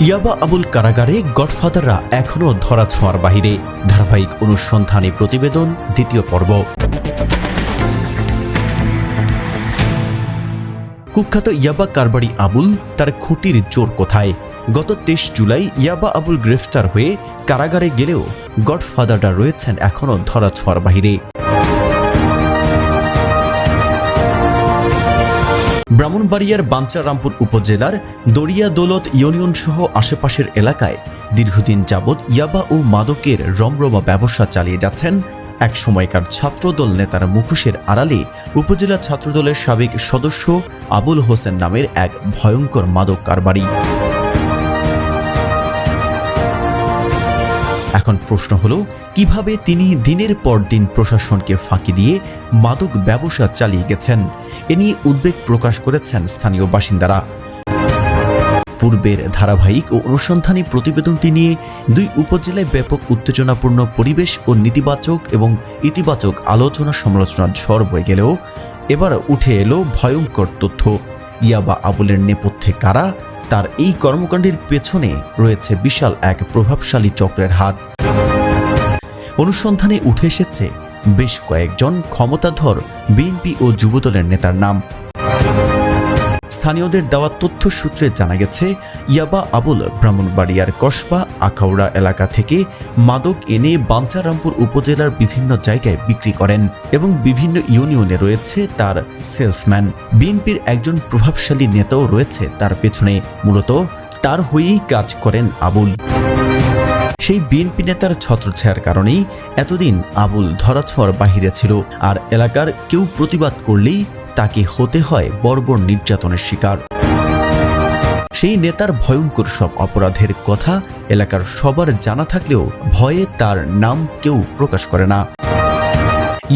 ইয়াবা আবুল কারাগারে গডফাদাররা এখনও ধরাছোঁয়ার বাহিরে। ধারাবাহিক অনুসন্ধানী প্রতিবেদন দ্বিতীয় পর্ব। কুখ্যাত ইয়াবা কারবারি আবুল, তার খুঁটির জোর কোথায়? গত তেইশ জুলাই ইয়াবা আবুল গ্রেফতার হয়ে কারাগারে গেলেও গডফাদাররা রয়েছেন এখনও ধরাছোঁয়ার বাহিরে। ব্রাহ্মণবাড়িয়ার বাঞ্চারামপুর উপজেলার দরিয়া দৌলত ইউনিয়ন সহ আশেপাশের এলাকায় দীর্ঘদিন যাবৎ ইয়াবা ও মাদকের রমরমা ব্যবসা চালিয়ে যাচ্ছেন এক সময়কার ছাত্রদল নেতার মুখোশের আড়ালে উপজেলা ছাত্রদলের সাবেক সদস্য আবুল হোসেন নামের এক ভয়ঙ্কর মাদক কারবারি। এখন প্রশ্ন হলো, কীভাবে তিনি দিনের পর দিন প্রশাসনকে ফাঁকি দিয়ে মাদক ব্যবসা চালিয়ে গেছেন? এ নিয়ে উদ্বেগ প্রকাশ করেছেন স্থানীয় বাসিন্দারা। পূর্বের ধারাবাহিক ও অনুসন্ধানী প্রতিবেদনটি নিয়ে দুই উপজেলায় ব্যাপক উত্তেজনাপূর্ণ পরিবেশ ও নেতিবাচক এবং ইতিবাচক আলোচনা সমালোচনার ঝড় বয়ে গেলেও এবার উঠে এলো ভয়ঙ্কর তথ্য। ইয়াবা আবুলের নেপথ্যে কারা? তার এই কর্মকাণ্ডের পেছনে রয়েছে বিশাল এক প্রভাবশালী চক্রের হাত। অনুসন্ধানে উঠে এসেছে বেশ কয়েকজন ক্ষমতাধর বিএনপি ও যুবদলের নেতার নাম। স্থানীয়দের দেওয়া তথ্য সূত্রে জানা গেছে, ইয়াবা আবুল ব্রাহ্মণবাড়িয়ার কসবা, আখাউড়া এলাকা থেকে মাদক এনে বাঞ্চারামপুর উপজেলার বিভিন্ন জায়গায় বিক্রি করেন এবং বিভিন্ন ইউনিয়নে রয়েছে তার সেলসম্যান। বিএনপির একজন প্রভাবশালী নেতাও রয়েছে তার পেছনে। মূলত তার হয়েই কাজ করেন আবুল। সেই বিএনপি নেতার ছত্রছায়ার কারণেই এতদিন আবুল ধরাছোঁয়ার বাহিরে ছিল, আর এলাকার কেউ প্রতিবাদ করলেই তাকে হতে হয় বর্বর নির্যাতনের শিকার। সেই নেতার ভয়ঙ্কর সব অপরাধের কথা এলাকার সবার জানা থাকলেও ভয়ে তার নাম কেউ প্রকাশ করে না।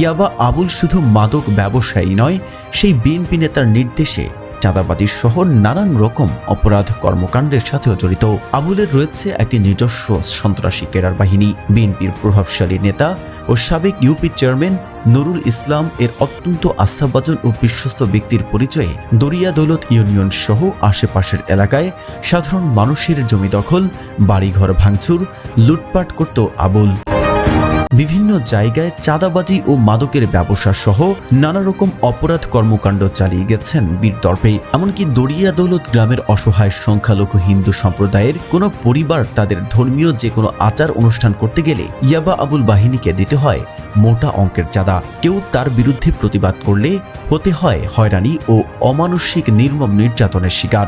ইয়াবা আবুল শুধু মাদক ব্যবসায়ী নয়, সেই বিএনপি নেতার নির্দেশে চাঁদাবাদী সহ নানান রকম অপরাধ কর্মকাণ্ডের সাথেও জড়িত। আবুলের রয়েছে একটি নিজস্ব সন্ত্রাসী কেরার বাহিনী। বিএনপির প্রভাবশালী নেতা ও সাবেক ইউপি চেয়ারম্যান নুরুল ইসলাম এর অত্যন্ত আস্থাভাজন ও বিশ্বস্ত ব্যক্তির পরিচয়ে দরিয়া দৌলত ইউনিয়ন সহ আশেপাশের এলাকায় সাধারণ মানুষের জমি দখল, বাড়িঘর ভাঙচুর, লুটপাট করত আবুল। বিভিন্ন জায়গায় চাঁদাবাজি ও মাদকের ব্যবসা সহ নানা রকম অপরাধ কর্মকাণ্ড চালিয়ে গেছেন বীর তর্পে এমনকি দরিয়া দৌলত গ্রামের অসহায় সংখ্যালঘু হিন্দু সম্প্রদায়ের কোনো পরিবার তাদের ধর্মীয় যে কোনো আচার অনুষ্ঠান করতে গেলে ইয়াবা আবুল বাহিনীকে দিতে হয় মোটা অঙ্কের চাঁদা। কেউ তার বিরুদ্ধে প্রতিবাদ করলে হতে হয় হয়রানি ও অমানসিক নির্মম নির্যাতনের শিকার।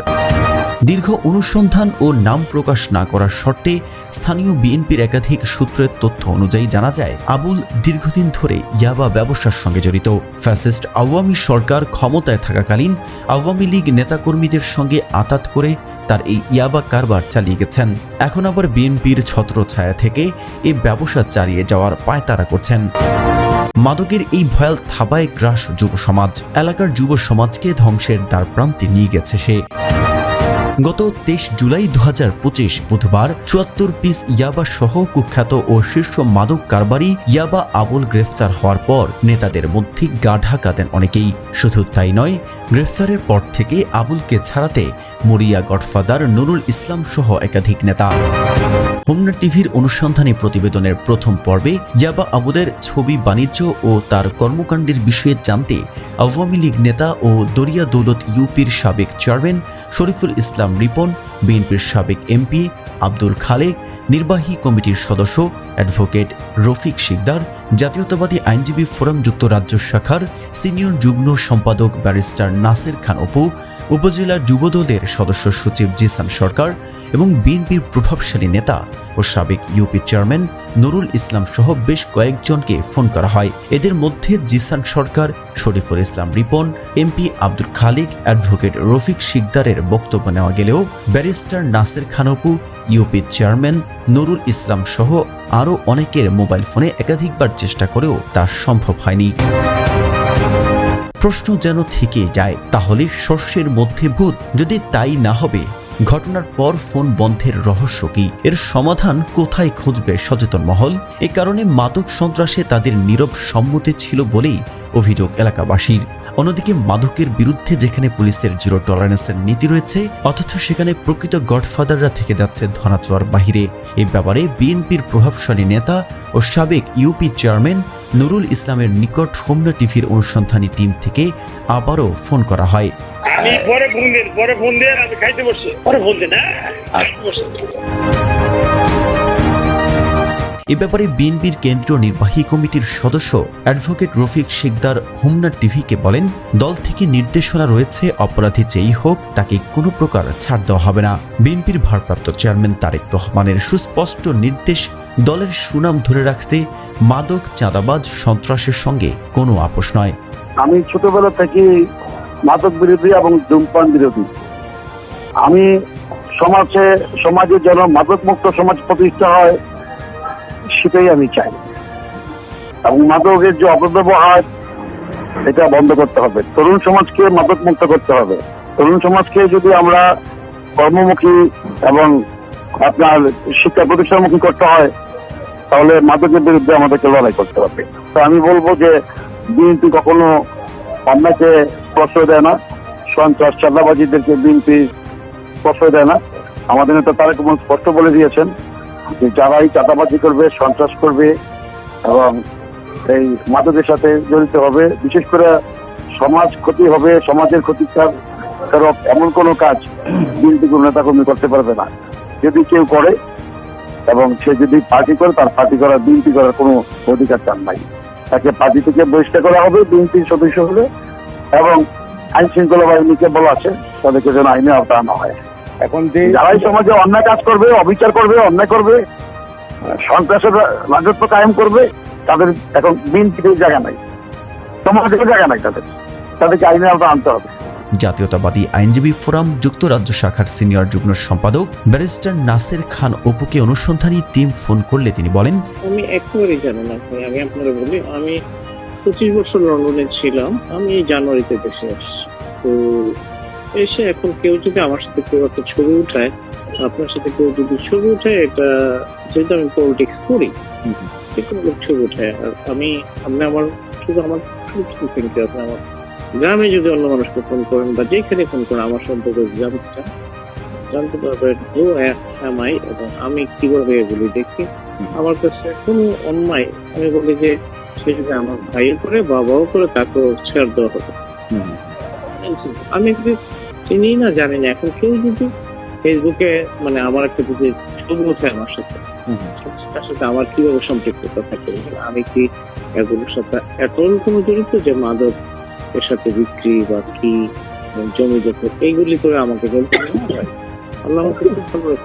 দীর্ঘ অনুসন্ধান ও নাম প্রকাশ না করার শর্তে স্থানীয় বিএনপির একাধিক সূত্রের তথ্য অনুযায়ী জানা যায়, আবুল দীর্ঘদিন ধরে ইয়াবা ব্যবসার সঙ্গে জড়িত। ফ্যাসিস্ট আওয়ামী সরকার ক্ষমতায় থাকাকালীন আওয়ামী লীগ নেতাকর্মীদের সঙ্গে আতাত করে তার এই ইয়াবা কারবার চালিয়ে গেছেন। এখন আবার বিএনপির ছত্রছায়া থেকে এই ব্যবসা চালিয়ে যাওয়ার পায়তারা করছেন। মাদকের এই ভয়াল থাবায় গ্রাস যুব সমাজ, এলাকার যুব সমাজকে ধ্বংসের দ্বার প্রান্তে নিয়ে গেছে সে। গত তেইশ জুলাই দু হাজার পঁচিশ বুধবার চুয়াত্তর পিস ইয়াবা সহ কুখ্যাত ও শীর্ষ মাদক কারবারি ইয়াবা আবুল গ্রেফতার হওয়ার পর নেতাদের মধ্যে গা ঢাকা দেন অনেকেই। শুধু তাই নয়, গ্রেফতারের পর থেকে আবুলকে ছাড়াতে মরিয়া গডফাদার নুরুল ইসলাম সহ একাধিক নেতা। হোমনা টিভির অনুসন্ধানী প্রতিবেদনের প্রথম পর্বে ইয়াবা আবুদের ছবি বাণিজ্য ও তার কর্মকাণ্ডের বিষয়ে জানতে আওয়ামী লীগ নেতা ও দরিয়া দৌলত ইউপির সাবেক চেয়ারম্যান শরীফুল ইসলাম রিপন, বিএনপির সাবেক এমপি আব্দুল খালেক, নির্বাহী কমিটির সদস্য অ্যাডভোকেট রফিক শিকদার, জাতীয়তাবাদী আইনজীবী ফোরাম যুক্তরাজ্য শাখার সিনিয়র যুগ্ম সম্পাদক ব্যারিস্টার নাসির খান অপু, উপজেলা যুবদলের সদস্য সচিব জিসান সরকার এবং বিএনপির প্রভাবশালী নেতা ও সাবেক ইউপি চেয়ারম্যান নুরুল ইসলাম সহ বেশ কয়েকজনকে ফোন করা হয়। এদের মধ্যে জিসান সরকার, শরীফুল ইসলাম রিপন, এমপি আব্দুল খালিক, অ্যাডভোকেট রফিক শিকদারের বক্তব্য নেওয়া গেলেও ব্যারিস্টার নাসের খানপু, ইউপি চেয়ারম্যান নুরুল ইসলাম সহ আরও অনেকের মোবাইল ফোনে একাধিকবার চেষ্টা করেও তা সম্ভব হয়নি। প্রশ্ন যেন থেকে যায়, তাহলে শস্যের মধ্যে ভূত? যদি তাই না হবে ঘটনার পর ফোন বন্ধের রহস্য কি? এর সমাধান কোথায় খুঁজবে সচেতন মহল? এ কারণে মাদক সন্ত্রাসে তাদের নীরব সম্মতি ছিল বলেই অভিযোগ এলাকাবাসীর। অন্যদিকে মাদকের বিরুদ্ধে যেখানে পুলিশের জিরো টলারেন্সের নীতি রয়েছে, অথচ সেখানে প্রকৃত গডফাদাররা থেকে যাচ্ছে ধরাছোয়ার বাহিরে। এ ব্যাপারে বিএনপির প্রভাবশালী নেতা ও সাবেক ইউপি চেয়ারম্যান নুরুল ইসলামের নিকট হোমনা টিভির অনুসন্ধানী টিম থেকে আবারও ফোন করা হয়। আমি পরে ফোন দিন পরে ফোন দিয়ে আমি খাইতে বসছি। পরে ফোন দিন হ্যাঁ বসছি। এ ব্যাপারে বিএনপির কেন্দ্রীয় নির্বাহী কমিটির সদস্য অ্যাডভোকেট রফিক শিকদার হুমনা টিভিকে বলেন দল থেকে নির্দেশনা রয়েছে অপরাধী যেই হোক তাকে কোনো প্রকার ছাড় দেওয়া হবে না। বিএনপির ভারপ্রাপ্ত চেয়ারম্যান তারেক রহমানের সুস্পষ্ট নির্দেশ দলের সুনাম ধরে রাখতে মাদক চাঁদাবাজ সন্ত্রাসের সঙ্গে কোনো আপোষ নয়। আমি ছোটবেলা থেকে মাদক বিরোধী এবং ধূমপান বিরোধী। আমি সমাজে সমাজে যেন মাদক মুক্ত সমাজ প্রতিষ্ঠা হয়, সেটাই আমি চাই। এবং মাদকের যে অপব্যবহার, এটা বন্ধ করতে হবে। তরুণ সমাজকে মাদক মুক্ত করতে হবে। তরুণ সমাজকে যদি আমরা কর্মমুখী এবং আপনার শিক্ষা প্রতিষ্ঠানমুখী করতে হয়, তাহলে মাদকের বিরুদ্ধে আমাদেরকে লড়াই করতে হবে। তো আমি বলব যে, বিএনপি কখনো অন্যকে প্রশ্রয় দেয় না। সন্ত্রাস, চাঁদাবাজিদেরকে বিএনপি প্রশ্রয় দেয় না। আমাদের নেতা তারেক রহমান স্পষ্ট বলে দিয়েছেন যে যারাই চাঁদাবাজি করবে, সন্ত্রাস করবে এবং এই মাদকের সাথে জড়িত হবে, বিশেষ করে সমাজ ক্ষতি হবে, সমাজের ক্ষতিকার কারক এমন কোনো কাজ বিএনপি কোনো নেতা কর্মী করতে পারবে না। যদি কেউ করে এবং সে যদি পার্টি করে, তার পার্টি করার, বিএনপি করার কোনো অধিকার তার নাই। তাকে পার্টি থেকে বহিষ্কার করা হবে, বিএনপির সদস্য হলে এবং আইন শৃঙ্খলা বাহিনীকে বলা আছে তাদেরকে যেন আইনে আওতা আনা হয়। এখন যে যারাই সমাজে অন্যায় কাজ করবে অবিচার করবে অন্যায় করবে সন্ত্রাসের রাজত্ব কায়েম করবে তাদের এখন বিএনপিতে জায়গা নাই। সমাজের জায়গা নাই তাদের। তাদেরকে আইনে আওতা আনতে হবে। জাতীয়তাবাদী আইনজীবী ফোরাম যুক্তরাজ্য শাখার সিনিয়র যুগ্ম সম্পাদক ব্যারিস্টার নাসের খান অপুকে অনুসন্ধানী টিম ফোন করলে তিনি বলেন আমি একেবারেই জানি না আমি আপনারা বলি আমি পঁচিশ বছর লন্ডনে ছিলাম। আমি এই জানুয়ারিতে দেশে আসছি। তো এসে এখন কেউ যদি আমার সাথে কেউ একটা ছবি উঠায় আপনার সাথে কেউ যদি ছবি উঠায় এটা যেহেতু আমি পলিটিক্স করি যে কোনো লোক ছবি উঠায়। আর আমি আপনি আমার শুধু আমার কিন্তু আপনি আমার গ্রামে যদি অন্য মানুষকে ফোন করেন বা যেখানে ফোন করেন আমার সম্পর্কে জানতে চান জানতে পারবেন ও এমআই এবং আমি কীভাবে এগুলি দেখি। আমার কাছে কোনো অন্যায় আমি বলি যে সে যদি আমার ভাইও করে, বাবাও করে, তাকেও ছেড়ে দেওয়া হবে আমি যদি চিনি না, জানি না। এখন কেউ যদি ফেসবুকে মানে আমার একটা যদি ছবি ওঠে আমার সাথে, তার সাথে আমার কীভাবে সম্পৃক্ততা থাকে? আমি কি এগুলোর সাথে এত কোনো জড়িত যে মাদক এর সাথে বিক্রি বা কি, জমি দখল এইগুলি করে আমাকে বলতে। আল্লাহ আমাকে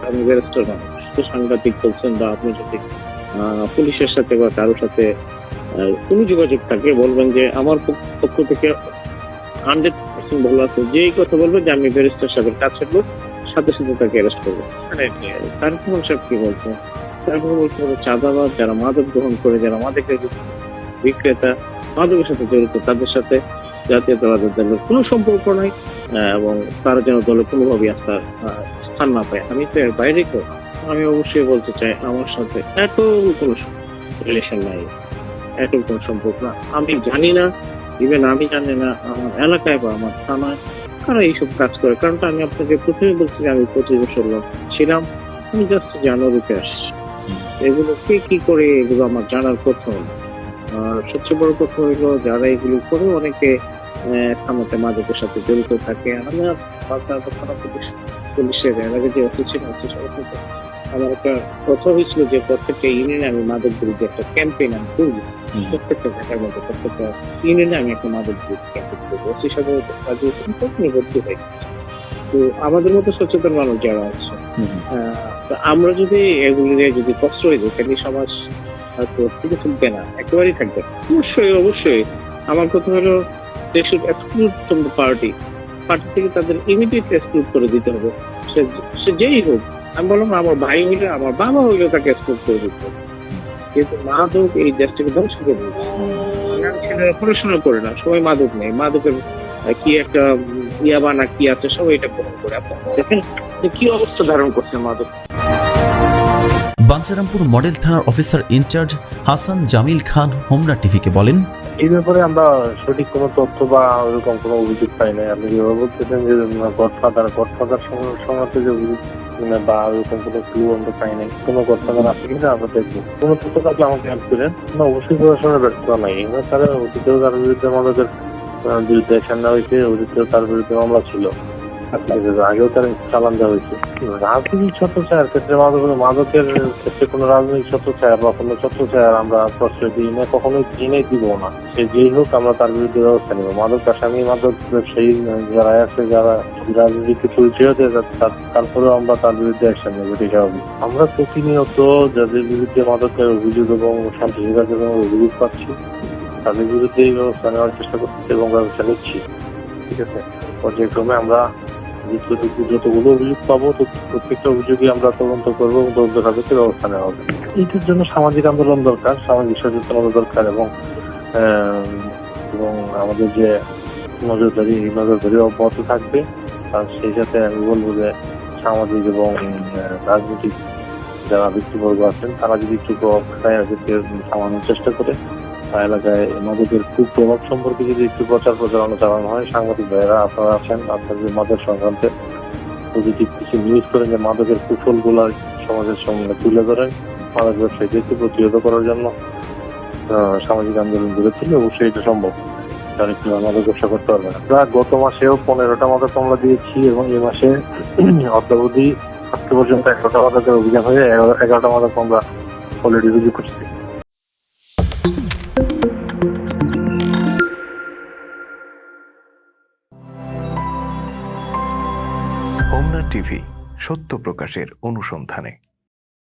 আমি ব্যারিস্টার মানুষ। সাংবাদিক বলছেন বা আপনি যদি পুলিশের সাথে বা কারোর সাথে কোনো যোগাযোগ থাকে, বলবেন যে আমার পক্ষ- থেকে হান্ড্রেড পার্সেন্ট ভালো আছে, যেই কথা বলবে যে আমি ব্যারিস্টার সাহেবের কাছের লোক, সাথে সাথে তাকে অ্যারেস্ট করব। মানে তারপর সাহেব কি বলছে তারপর বলছে চাঁদাবাদ যারা মাদক গ্রহণ করে, যারা মাদকের বিক্রেতা, মাদকের সাথে জড়িত, তাদের সাথে জাতীয়তাবাদের দলের কোনো সম্পর্ক নাই এবং তারা যেন দলে কোনোভাবে আস্থা স্থান না পায়। আমি তো এর বাইরে কেউ আমি অবশ্যই বলতে চাই আমার সাথে এত কোনো রিলেশন নাই। কোনো সম্পর্ক না। আমি জানি না ইভেন আমি জানি না আমার এলাকায় বা আমার থানায় কারা এইসব কাজ করে। কারণ আমি আপনাকে প্রথমে বলছি আমি পঁচিশ বছর লোক ছিলাম। আমি জাস্ট জানুয়ারিতে আসছি। এগুলো কে কি করে, এগুলো আমার জানার না। আর সবচেয়ে বড় কথা হইল, যারা এগুলো করে অনেকে থানাতে মাদকের সাথে জড়িত থাকে। আমার থানা পুলিশ পুলিশের এর আগে যে অফিস ছিল অফিস আমার একটা কথা হয়েছিল যে প্রত্যেকটা ইউনিয়নে আমি মাদক বিরুদ্ধে একটা ক্যাম্পেইন আমি করব। প্রত্যেকটা জায়গার মধ্যে প্রত্যেকটা ইউনিয়নে আমি একটা মাদক ক্যাম্পেইন করব। কাজে ভর্তি হয়ে তো আমাদের মতো সচেতন মানুষ যারা আছে আমরা যদি এগুলি নিয়ে যদি প্রশ্রয় দিই তাহলে সমাজ হয়তো টিকে থাকবে না একেবারেই থাকবে অবশ্যই অবশ্যই। আমার কথা হলো they should exclude from the party party থেকে তাদের ইমিডিয়েট এক্সক্লুড করে দিতে হবে। সে সে যেই হোক আমি বললাম আমার ভাই হইলে আমার বাবা হইলে তাকে এক্সক্লুড করে দিতে হবে। কিন্তু মাদক এই দেশটাকে ধ্বংস করে দিচ্ছে ছেলেরা পড়াশোনা করে না সবাই মাদক নেই। মাদকের কি একটা ইয়াবা না কি আছে সবাই এটা গ্রহণ করে। আপনারা দেখেন যে কি অবস্থা ধারণ করছে মাদক। বাঞ্ছারামপুর মডেল থানার officer in charge Hasan Jamil Khan Homna টিভিকে বলেন এই ব্যাপারে আমরা সঠিক কোনো তথ্য বা ওরকম কোনো অভিযোগ পাই নাই। আপনি যেভাবে বলতেছেন যে গডফাদার গডফাদার সঙ্গে যে অভিযোগ বা ওরকম কোনো ক্লু আমরা পাই নাই, কোনো গডফাদার আছে কিনা আমরা দেখব কোনো তথ্য থাকলে আমাকে হেল্প করেন, না, অবশ্যই প্রশাসনের ব্যর্থতা নাই। তারা অতীতেও তার বিরুদ্ধে আমাদের বিরুদ্ধে অ্যাকশন নেওয়া হয়েছে অতীতেও তার বিরুদ্ধে মামলা ছিল। আগেও তার চালান দেওয়া হয়েছে। রাজনৈতিক ছত্রছায়ার ক্ষেত্রে মাদক মাদকের ক্ষেত্রে কোনো রাজনৈতিক ছত্রছায়া বা কোনো ছত্রছায়ার আমরা প্রশ্রয় দিই না, কখনোই দিনে দিব না। সে যেই হোক, আমরা তার বিরুদ্ধে ব্যবস্থা নেব। মাদক আসামি, মাদক ব্যবসায়ী যারা আছে, যারা রাজনীতিতে পরিচয় তারপরেও আমরা তার বিরুদ্ধে অ্যাকশন নেব, এটাই স্বাভাবিক। আমরা প্রতিনিয়ত যাদের বিরুদ্ধে মাদকের অভিযোগ এবং সন্ত্রাসী কার্যক্রমের অভিযোগ পাচ্ছি, তাদের বিরুদ্ধে ব্যবস্থা নেওয়ার চেষ্টা করছি এবং ব্যবস্থা নিচ্ছি। ঠিক আছে? পর্যায়ক্রমে আমরা যতগুলো অভিযোগ পাবো, তো প্রত্যেকটা অভিযোগই আমরা তদন্ত করব এবং তদন্ত সাপেক্ষে ব্যবস্থা নেওয়া হবে। এইটার জন্য সামাজিক আন্দোলন দরকার, সামাজিক সচেতনতা দরকার এবং এবং আমাদের যে নজরদারি নজরদারি অব্যাহত থাকবে। আর সেই সাথে আমি বলব যে সামাজিক এবং রাজনৈতিক যারা ব্যক্তিবর্গ আছেন, তারা যদি একটু ক্ষেত্রে সামানোর চেষ্টা করে এলাকায় মাদকের কুপ্রভাব সম্পর্কে যদি একটু প্রচার প্রচারণা চালানো হয়, সাংবাদিক ভাইয়েরা, আপনারা আছেন, আপনাদের মাদক সংক্রান্তে পজিটিভ কিছু নিউজ করেন যে মাদকের কুফলগুলা সমাজের সামনে তুলে ধরেন মাদক ব্যবসায়ীদেরকে প্রতিহত করার জন্য সামাজিক আন্দোলন গড়ে তুলে অবশ্যই এটা সম্ভব। তার একটু মাদক ব্যবসা করতে পারবে না। গত মাসেও পনেরোটা মাদক মামলা দিয়েছি এবং এই মাসে অদ্যাবধি আজকে পর্যন্ত এগারোটা মাদকের অভিযান হয়ে এগারো- এগারোটা মাদক আমরা অলরেডি রুজু করছি। সত্য প্রকাশের অনুসন্ধানে।